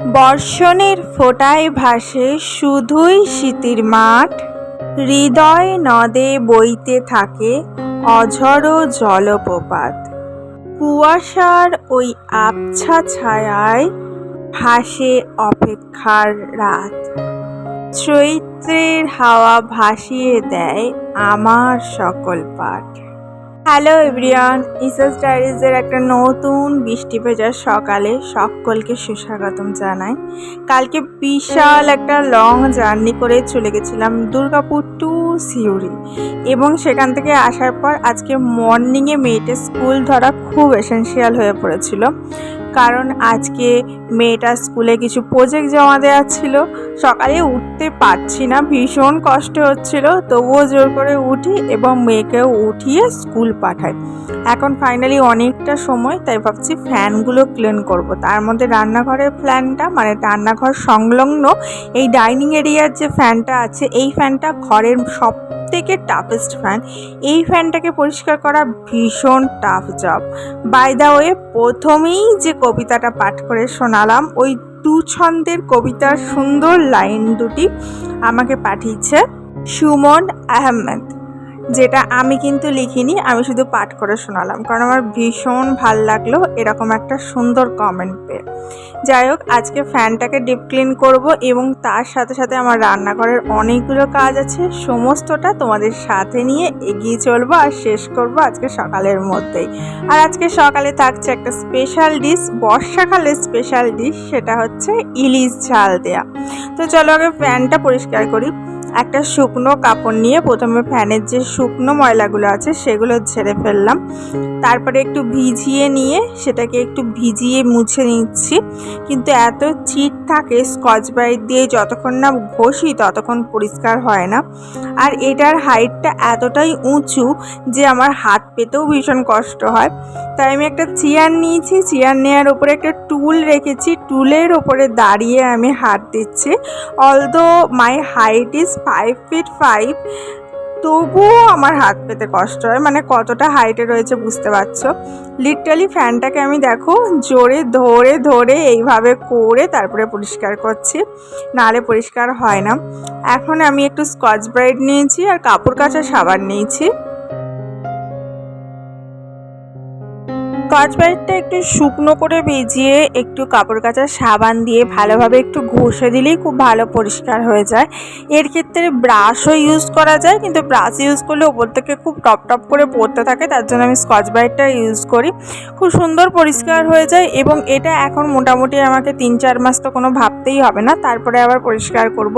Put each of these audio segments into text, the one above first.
বর্ষণের ফোটায় ভাসে শুধুই শীতের মাঠ। হৃদয় নদে বইতে থাকে অঝড়ো জলপ্রপাত। কুয়াশার ওই আবছা ছায়ায় ভাসে অপেক্ষার রাত। চৈত্রের হাওয়া ভাসিয়ে দেয় আমার সকল পাঠ। হ্যালো এভরিয়ান ইসাস ডায়েরিজের একটা নতুন বৃষ্টি ভেজার সকালে সকলকে সুস্বাগতম জানাই। কালকে বিশাল একটা লং জার্নি করে চলে গেছিলাম দুর্গাপুর টু সিউড়ি এবং সেখান থেকে আসার পর আজকে মর্নিংয়ে মেয়েটের স্কুল ধরা খুব এসেন্সিয়াল হয়ে পড়েছিল। কারণ আজকে মেয়েটার স্কুলে কিছু প্রজেক্ট জমা দেওয়া ছিল। সকালে উঠতে পারছি না, ভীষণ কষ্ট হচ্ছিল। তবুও জোর করে উঠি এবং মেয়েকেও উঠিয়ে স্কুল পাঠাই। এখন ফাইনালি অনেকটা সময়, তাই ভাবছি ফ্যানগুলো ক্লিন করব। তার মধ্যে রান্নাঘরের ফ্যানটা মানে রান্নাঘর সংলগ্ন এই ডাইনিং এরিয়ার যে ফ্যানটা আছে, এই ফ্যানটা ঘরের সব থেকে টাফেস্ট ফ্যান এই ফ্যানটাকে পরিষ্কার করা ভীষণ tough job by the way প্রথমেই যে কবিতাটা পাঠ করে শোনালাম, ওই দু ছন্দের কবিতার সুন্দর লাইন দুটি আমাকে পাঠিয়েছে। সুমন আহমেদ। যেটা আমি কিন্তু লিখিনি, আমি শুধু পাঠ করে শোনালাম। কারণ আমার ভীষণ ভালো লাগল এরকম একটা সুন্দর কমেন্ট পেয়ে। যাই হোক, আজকে ফ্যানটাকে ডিপ ক্লিন করব এবং তার সাথে সাথে আমার রান্নাঘরের অনেকগুলো কাজ আছে, সমস্তটা তোমাদের সাথে নিয়ে এগিয়ে চলবো আর শেষ করব আজকে সকালের মধ্যেই। আর আজকে সকালে থাকছে একটা স্পেশাল ডিশ বর্ষাকালের স্পেশাল ডিশ সেটা হচ্ছে ইলিশ ঝাল দেয়া। তো চলো আগে ফ্যানটা পরিষ্কার করি। একটা শুকনো কাপড় নিয়ে প্রথমে ফ্যানের যে শুকনো ময়লাগুলো আছে সেগুলো ঝেড়ে ফেললাম। তারপরে একটু ভিজিয়ে নিয়ে সেটাকে একটু ভিজিয়ে মুছে নিচ্ছি। কিন্তু এত চিট থাকে স্কচ ব্রাইট দিয়ে যতক্ষণ না ঘষি ততক্ষণ পরিষ্কার হয় না। আর এটার হাইটটা এতটাই উঁচু যে আমার হাত পেতেও ভীষণ কষ্ট হয়। তাই আমি একটা চেয়ার নিয়েছি, চেয়ার নেওয়ার ওপরে একটা টুল রেখেছি। টুলের ওপরে দাঁড়িয়ে আমি হাত দিচ্ছি। Although my height is five feet five তবুও আমার হাত পেতে কষ্ট হয়। মানে কতটা হাইটে রয়েছে বুঝতে পারছ? লিটারালি ফ্যানটাকে আমি দেখো, জোরে ধরে ধরে এইভাবে করে তারপরে পরিষ্কার করছি। নাহলে পরিষ্কার হয় না। এখন আমি একটু স্কচ ব্রাইড নিয়েছি আর কাপড় কাচা সাবান নিয়েছি। স্কচ ব্রাইটটা একটু শুকনো করে ভিজিয়ে একটু কাপড় কাচার সাবান দিয়ে ভালোভাবে একটু ঘষে দিলেই খুব ভালো পরিষ্কার হয়ে যায়। এর ক্ষেত্রে ব্রাশও ইউজ করা যায়, কিন্তু ব্রাশ ইউজ করলে ওপর থেকে খুব টপ টপ করে পড়তে থাকে, তার জন্য আমি স্কচ ব্রাইটটা ইউজ করি। খুব সুন্দর পরিষ্কার হয়ে যায় এবং এটা এখন মোটামুটি আমাকে তিন চার মাস তো কোনো ভাবতেই হবে না, তারপরে আবার পরিষ্কার করব।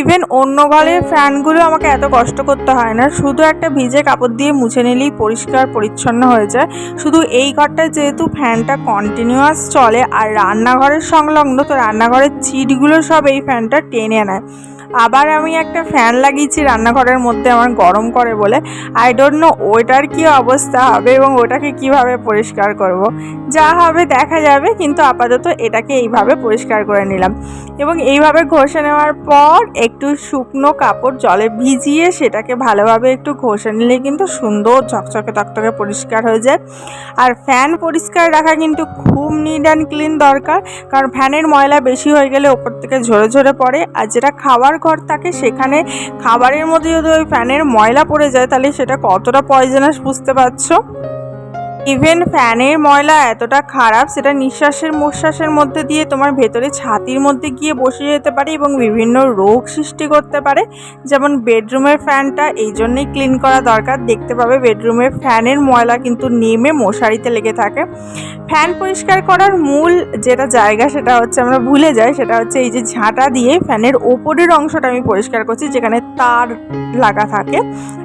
ইভেন অন্য ঘরের ফ্যানগুলো আমাকে এত কষ্ট করতে হয় না, শুধু একটা ভিজে কাপড় দিয়ে মুছে নিলেই পরিষ্কার পরিচ্ছন্ন হয়ে যায়। শুধু এই ঘরটায় যেহেতু ফ্যানটা কন্টিনিউয়াস চলে আর রান্নাঘরের সংলগ্ন, তো রান্নাঘরের চিটগুলো সব এই ফ্যানটা টেনে নেয়। আবার আমি একটা ফ্যান লাগিয়েছি রান্নাঘরের মধ্যে আমার গরম করে বলে। আই ডোন্ট নো ওইটার কী অবস্থা হবে এবং ওটাকে কীভাবে পরিষ্কার করব। যা হবে দেখা যাবে, কিন্তু আপাতত এটাকে এইভাবে পরিষ্কার করে নিলাম। এবং এইভাবে ঘষে নেওয়ার পর একটু শুকনো কাপড় জলে ভিজিয়ে সেটাকে ভালোভাবে একটু ঘষে নিলে কিন্তু সুন্দর ঝকঝকে তকতকে পরিষ্কার হয়ে যায়। আর ফ্যান পরিষ্কার রাখা কিন্তু খুব নিট অ্যান্ড ক্লিন দরকার, কারণ ফ্যানের ময়লা বেশি হয়ে গেলে ওপর থেকে ঝরে ঝরে পড়ে। আর যেটা খাওয়ার ঘর থাকে সেখানে খাবারের মধ্যে যদি ওই ফ্যানের ময়লা পড়ে যায়, তাহলে সেটা কতটা পয়জনাস বুঝতে পারছ? ইভেন ফ্যানের ময়লা এতটা খারাপ, সেটা নিঃশ্বাসের প্রশ্বাসের মধ্যে দিয়ে তোমার ভেতরে ছাতির মধ্যে গিয়ে বসে যেতে পারে এবং বিভিন্ন রোগ সৃষ্টি করতে পারে। যেমন বেডরুমের ফ্যানটা এই জন্যই ক্লিন করা দরকার। দেখতে পাবে বেডরুমের ফ্যানের ময়লা কিন্তু নেমে মশারিতে লেগে থাকে। ফ্যান পরিষ্কার করার মূল যেটা জায়গা, সেটা হচ্ছে আমরা ভুলে যাই, সেটা হচ্ছে এই যে ঝাঁটা দিয়ে ফ্যানের ওপরের অংশটা আমি পরিষ্কার করছি, যেখানে তার লাগা থাকে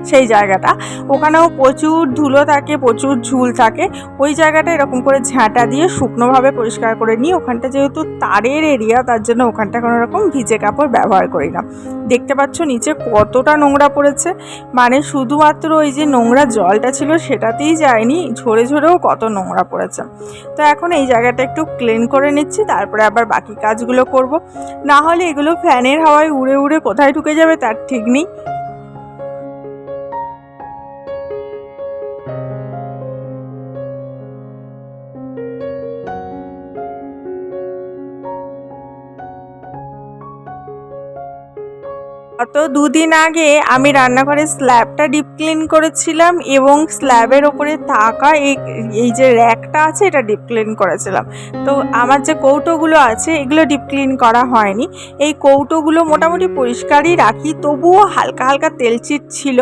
সেই জায়গাটা। ওখানেও প্রচুর ধুলো থাকে, প্রচুর ঝুল থাকে। ওই জায়গাটা এরকম করে ঝাঁটা দিয়ে শুকনোভাবে পরিষ্কার করে নিই ওখানটা যেহেতু তারের এরিয়া তার জন্য ওখানটা কোনো রকম ভিজে কাপড় ব্যবহার করি না। দেখতে পাচ্ছ নিচে কতটা নোংরা পড়েছে। মানে শুধুমাত্র ওই যে নোংরা জলটা ছিল সেটাতেই যায়নি, ঝরে ঝরেও কত নোংরা পড়েছে। তো এখন এই জায়গাটা একটু ক্লিন করে নিচ্ছি, তারপরে আবার বাকি কাজগুলো করব। না হলে এগুলো ফ্যানের হাওয়ায় উড়ে উড়ে কোথায় ঢুকে যাবে তার ঠিক নেই। গত দুদিন আগে আমি রান্নাঘরের স্ল্যাবটা ডিপ ক্লিন করেছিলাম এবং স্ল্যাবের ওপরে থাকা এই এই যে র্যাকটা আছে এটা ডিপ ক্লিন করেছিলাম। তো আমার যে কৌটোগুলো আছে এগুলো ডিপ ক্লিন করা হয়নি। এই কৌটোগুলো মোটামুটি পরিষ্কারই রাখি তবুও হালকা হালকা তেলচিট ছিল।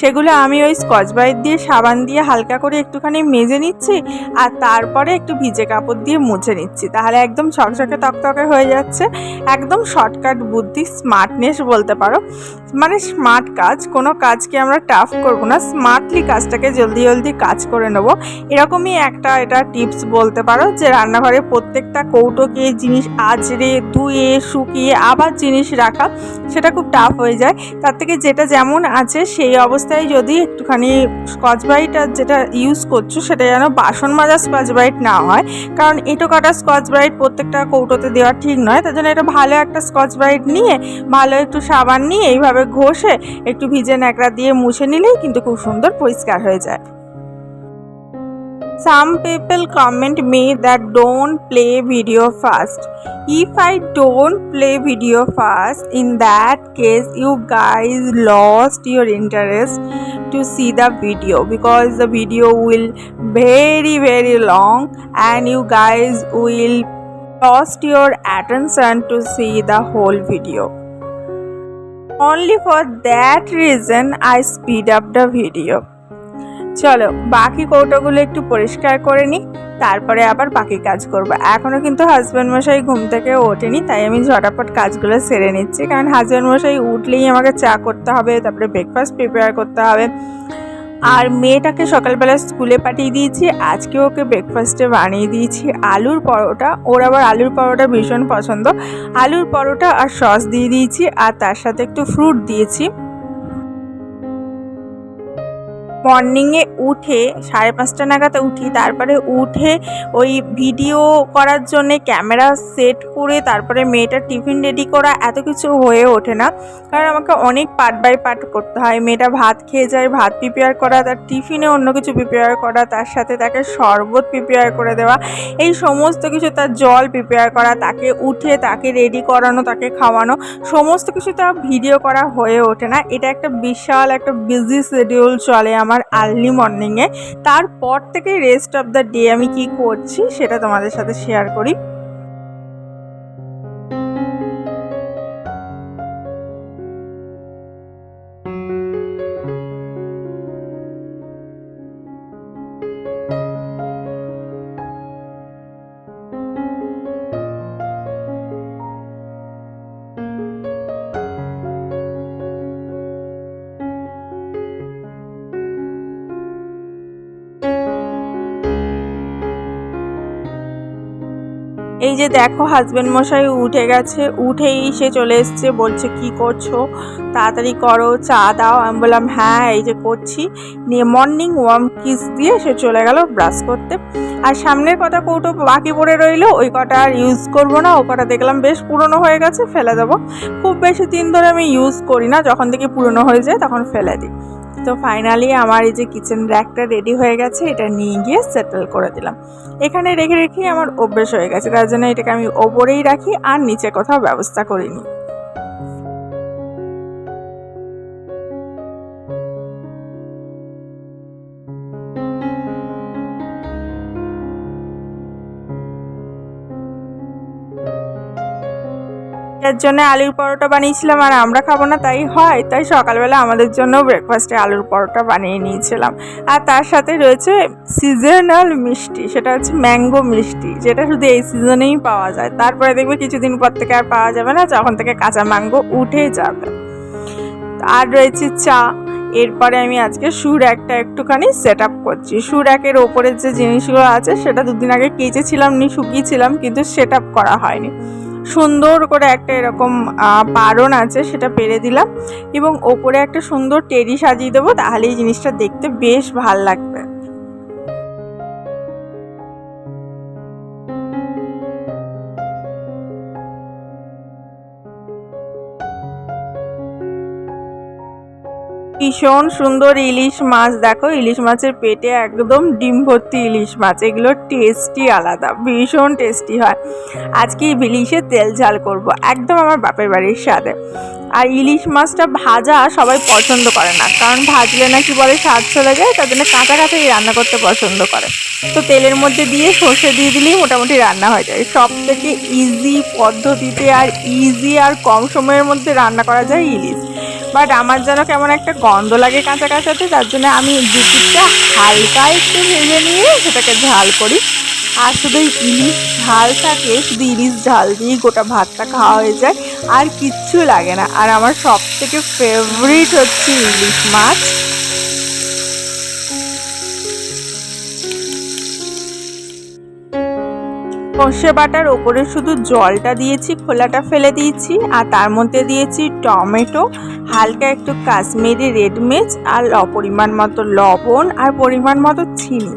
সেগুলো আমি ওই স্কচ ব্রাইট দিয়ে সাবান দিয়ে হালকা করে একটুখানি মেজে নিচ্ছি আর তারপরে একটু ভিজে কাপড় দিয়ে মুছে নিচ্ছি। তাহলে একদম ছকছকে তকতকে হয়ে যাচ্ছে। একদম শর্টকাট বুদ্ধি স্মার্টনেস বলতে পারো। মানে স্মার্ট কাজ, কোনো কাজকে আমরা টাফ করব না স্মার্টলি কাজটাকে জলদি জলদি কাজ করে নেব। এরকমই একটা এটা টিপস বলতে পারো যে রান্নাঘরে প্রত্যেকটা কৌটোকে জিনিস আজরে ধুয়ে, শুকিয়ে আবার জিনিস রাখা, সেটা খুব টাফ হয়ে যায়। তার থেকে যেটা যেমন আছে সেই অবস্থায় যদি একটুখানি স্কচ ব্রাইট যেটা ইউজ করছ সেটা যেন বাসন মাজা স্কচ ব্রাইট না হয়, কারণ এটো কাটা স্কচ ব্রাইট প্রত্যেকটা কৌটোতে দেওয়া ঠিক নয়। তার জন্য এটা ভালো একটা স্কচ ব্রাইট নিয়ে ভালো একটু সাবান চিনি এইভাবে ঘষে একটু ভিজে ন্যাকড়া দিয়ে মুছে নিলেই কিন্তু খুব সুন্দর পরিষ্কার হয়ে যায়। Some people comment may that don't play video first if I don't play video first in that case you guys lost your interest to see the video because the video will very very long and you guys will lost your attention to see the whole video Only for that reason I speed up the video চলো, বাকি কৌটোগুলো একটু পরিষ্কার করে নিই, তারপরে আবার বাকি কাজ করব। এখনও কিন্তু হাজব্যান্ড মশাই ঘুম থেকে ওঠেনি, তাই আমি ঝটাপট কাজগুলো সেরে নিচ্ছি। কারণ হাজব্যান্ড মশাই উঠলেই আমাকে চা করতে হবে, তারপরে ব্রেকফাস্ট প্রিপেয়ার করতে হবে। আর মেয়েটাকে সকালবেলা স্কুলে পাঠিয়ে দিয়েছি, আজকে ওকে ব্রেকফাস্টে বানিয়ে দিয়েছি। আলুর পরোটা, ওর আবার আলুর পরোটা ভীষণ পছন্দ। আলুর পরোটা আর সস দিয়ে দিয়েছি, আর তার সাথে একটু ফ্রুট দিয়েছি। মর্নিংয়ে উঠে সাড়ে পাঁচটা নাগাদ উঠি, তারপরে উঠে ওই ভিডিও করার জন্যে ক্যামেরা সেট করে তারপরে মেয়েটার টিফিন রেডি করা, এত কিছু হয়ে ওঠে না। কারণ আমাকে অনেক পার্ট বাই পার্ট করতে হয়। মেয়েটা ভাত খেয়ে যায়, ভাত প্রিপেয়ার করা, তার টিফিনে অন্য কিছু প্রিপেয়ার করা, তার সাথে তাকে শরবত প্রিপেয়ার করে দেওয়া, এই সমস্ত কিছু তার জল প্রিপেয়ার করা, তাকে উঠে তাকে রেডি করানো, তাকে খাওয়ানো, সমস্ত কিছু তার ভিডিও করা হয়ে ওঠে না। এটা একটা বিশাল, একটা বিজি শিডিউল চলে আমার আর্লি মর্নিংয়ে তারপর থেকে রেস্ট অফ দ্য ডে আমি কী করছি সেটা তোমাদের সাথে শেয়ার করি। এই যে দেখো হাজব্যান্ড মশাই উঠে গেছে, উঠেই সে চলে এসছে, বলছে, কি করছ? তাড়াতাড়ি করো, চা দাও। আমি বললাম হ্যাঁ এই যে করছি। নিয়ে মর্নিং ওয়ার্ম কিস দিয়ে সে চলে গেল ব্রাশ করতে। আর সামনের কথা কৌটো বাকি পড়ে রইল, ওই কটা আর ইউজ করব না, ও কটা দেখলাম বেশ পুরনো হয়ে গেছে, ফেলে দেবো। খুব বেশি দিন ধরে আমি ইউজ করি না, যখন থেকে পুরনো হয়ে যায়, তখন ফেলে দিই। তো ফাইনালি আমার এই যে কিচেন র্যাকটা রেডি হয়ে গেছে, এটা নিয়ে গিয়ে সেটেল করে দিলাম। এখানে রেখে রেখেই আমার অভ্যেস হয়ে গেছে, তার জন্য এটাকে আমি ওপরেই রাখি আর নিচে কোথাও ব্যবস্থা করিনি। এর জন্য আলুর পরোটা বানিয়েছিলাম আর আমরা খাব না, তাই হয়। তাই সকালবেলা আমাদের জন্য ব্রেকফাস্টে আলুর পরোটা বানিয়ে নিয়েছিলাম। আর তার সাথে রয়েছে সিজনাল মিষ্টি, সেটা হচ্ছে ম্যাঙ্গো মিষ্টি, যেটা শুধু এই সিজনেই পাওয়া যায়। তারপরে দেখবে কিছুদিন পর থেকে আর পাওয়া যাবে না, যখন থেকে কাঁচা ম্যাঙ্গো উঠে যাবে। আর রয়েছে চা, এরপরে আমি আজকে সুর একটা একটুখানি সেট আপ করছি। সুর একের ওপরের যে জিনিসগুলো আছে, সেটা দুদিন আগে কেচেছিলাম নি, শুকিয়েছিলাম, কিন্তু সেট আপ করা হয়নি। সুন্দর করে একটা এরকম পারণ আছে, সেটা পেরে দিলাম এবং ওপরে একটা সুন্দর টেরি সাজিয়ে দেবো, তাহলে এই জিনিসটা দেখতে বেশ ভালো লাগবে। ভীষণ সুন্দর ইলিশ মাছ। দেখো, ইলিশ মাছের পেটে একদম ডিম ভর্তি ইলিশ মাছ। এগুলোর টেস্টই আলাদা, ভীষণ টেস্টি হয়। আজকে ইলিশের তেল ঝাল করব, একদম আমার বাপের বাড়ির স্বাদে। আর ইলিশ মাছটা ভাজা সবাই পছন্দ করে না, কারণ ভাজলে নাকি বলে স্বাদ চলে যায়, তার জন্য কাঁচা কাঁচাই রান্না করতে পছন্দ করে। তো তেলের মধ্যে দিয়ে সর্ষে দিয়ে দিলেই মোটামুটি রান্না হয়ে যায়। সব থেকে ইজি পদ্ধতিতে আর ইজি আর কম সময়ের মধ্যে রান্না করা যায় ইলিশ। বাট আমার যেন কেমন একটা গন্ধ লাগে কাঁচা কাঁচাতে তার জন্য আমি দুপুরটা হালকা একটু ভেজে নিয়ে সেটাকে ঝাল করি। আর শুধু ইলিশ ঝাল থাকে শুধু ইলিশ ঝাল দিয়েই গোটা ভাতটা খাওয়া হয়ে যায়, আর কিচ্ছু লাগে না। আর আমার সব থেকে ফেভারিট হচ্ছে ইলিশ মাছ। সর্ষে বাটার, ওপরে শুধু জলটা দিয়েছি, খোলাটা ফেলে দিয়েছি, আর তার মধ্যে দিয়েছি টমেটো, হালকা একটু কাশ্মীরি রেড আর পরিমাণ মতো লবণ, আর পরিমাণ মতো চিনি।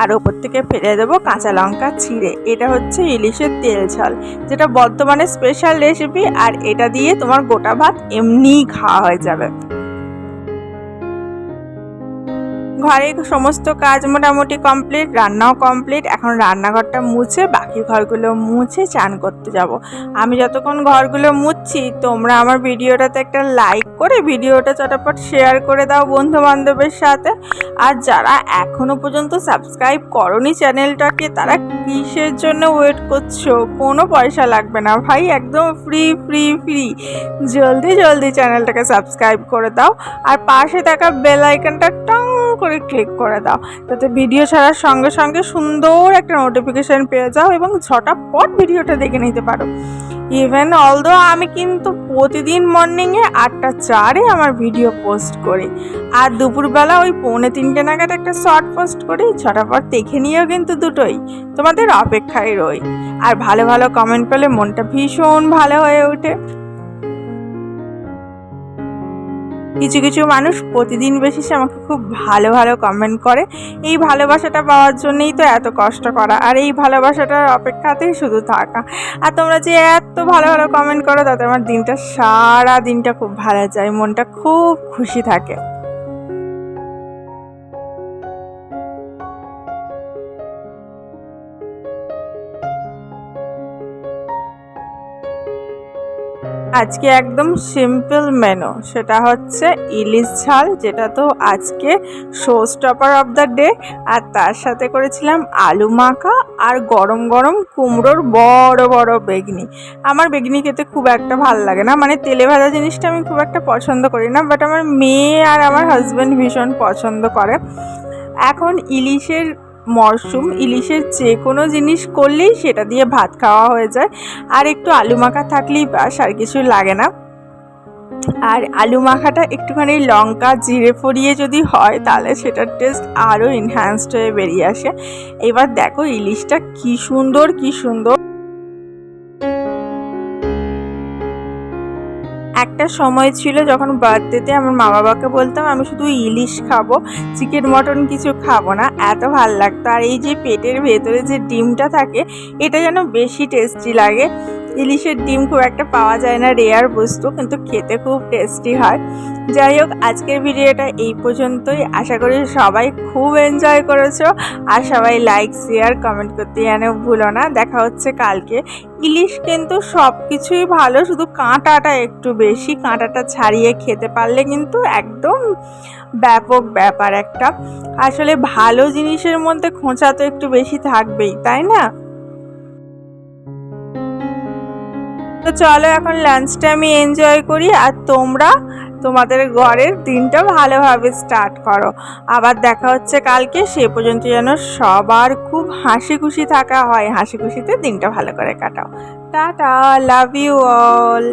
আর ওপর থেকে ফেলে দেবো কাঁচা লঙ্কা ছিঁড়ে। এটা হচ্ছে ইলিশের তেল ঝাল, যেটা বর্তমানে স্পেশাল রেসিপি আর এটা দিয়ে তোমার গোটা ভাত এমনিই খাওয়া হয়ে যাবে। ঘরে সমস্ত কাজ মোটামুটি কমপ্লিট, রান্নাও কমপ্লিট। এখন রান্নাঘরটা মুছে বাকি ঘরগুলো মুছে চান করতে যাব। আমি যতক্ষণ ঘরগুলো মুছছি, তোমরা আমার ভিডিওটাতে একটা লাইক করে ভিডিওটা চটাপট শেয়ার করে দাও বন্ধু বান্ধবের সাথে। আর যারা এখনও পর্যন্ত সাবস্ক্রাইব করনি চ্যানেলটাকে তারা কিসের জন্য ওয়েট করছ? কোনো পয়সা লাগবে না ভাই, একদম ফ্রি ফ্রি ফ্রি জলদি জলদি চ্যানেলটাকে সাবস্ক্রাইব করে দাও। আর পাশে থাকা বেল আইকনটা টং করে ক্লিক করে দাও। যাতে ভিডিও ছাড়ার সঙ্গে সঙ্গে সুন্দর একটা নোটিফিকেশান পেয়ে যাও এবং ঝটাপট ভিডিওটা দেখে নিতে পারো। ইভেন অলদো আমি কিন্তু প্রতিদিন মর্নিংয়ে আটটা চারে আমার ভিডিও পোস্ট করি। আর দুপুরবেলা ওই পৌনে তিনটে নাগাদ একটা শর্ট পোস্ট করি, ঝটাপট দেখে নিয়েও কিন্তু দুটোই। তোমাদের অপেক্ষায় রই। আর ভালো ভালো কমেন্ট পেলে মনটা ভীষণ ভালো হয়ে ওঠে। কিছু কিছু মানুষ প্রতিদিন বেসিসে আমাকে খুব ভালো ভালো কমেন্ট করে। এই ভালোবাসাটা পাওয়ার জন্যই তো এত কষ্ট করা, আর এই ভালোবাসাটার অপেক্ষাতেই শুধু থাকা। আর তোমরা যে এত ভালো ভালো কমেন্ট করো, তাতে আমার দিনটা সারা দিনটা খুব ভালো যায়, মনটা খুব খুশি থাকে। আজকে একদম সিম্পল মেনু সেটা হচ্ছে ইলিশ ঝাল, যেটা তো আজকে show stopper of the day আর তার সাথে করেছিলাম আলু মাখা আর গরম গরম কুমড়োর বড় বড় বেগনি। আমার বেগনি খেতে খুব একটা ভালো লাগে না। মানে তেলে ভাজা জিনিসটা আমি খুব একটা পছন্দ করি না বাট আমার মেয়ে আর আমার হাজব্যান্ড ভীষণ পছন্দ করে। এখন ইলিশের মরশুম ইলিশের যে কোনো জিনিস করলেই সেটা দিয়ে ভাত খাওয়া হয়ে যায়। আর একটু আলু মাখা থাকলেই বাস, আর কিছু লাগে না। আর আলু মাখাটা একটুখানি লঙ্কা, জিরে ফড়িয়ে যদি হয়, তাহলে সেটার টেস্ট আরও এনহ্যান্সড হয়ে বেরিয়ে আসে। এবার দেখো ইলিশটা কি সুন্দর কি সুন্দর। একটা সময় ছিল যখন বার্থডেতে আমার মা বাবাকে বলতাম, আমি শুধু ইলিশ খাব, চিকেন, মটন কিছু খাব না, এত ভালো লাগতো। আর এই যে পেটের ভেতরে যে ডিমটা থাকে, এটা যেন বেশি টেস্টি লাগে। ইলিশের ডিম খুব একটা পাওয়া যায় না রেয়ার বস্তু, কিন্তু খেতে খুব টেস্টি হয়। যাই হোক, আজকের ভিডিওটা এই পর্যন্তই। আশা করি সবাই খুব এনজয় করেছ। আর সবাই লাইক শেয়ার কমেন্ট করতে যেন ভুলো না। দেখা হচ্ছে কালকে। ইলিশ কিন্তু সব কিছুই ভালো, শুধু কাঁটাটা একটু বেশি। কাঁটাটা ছাড়িয়ে খেতে পারলে কিন্তু একদম ব্যাপক ব্যাপার একটা। আসলে ভালো জিনিসের মধ্যে খোঁচা তো একটু বেশি থাকবেই, তাই না? তো চলো এখন লাঞ্চটা আমি এনজয় করি আর তোমরা তোমাদের ঘরের দিনটা ভালোভাবে স্টার্ট করো। আবার দেখা হচ্ছে কালকে, সে পর্যন্ত যেন সবার খুব হাসি খুশি থাকা হয়। হাসি খুশিতে দিনটা ভালো করে কাটাও। Tata love you all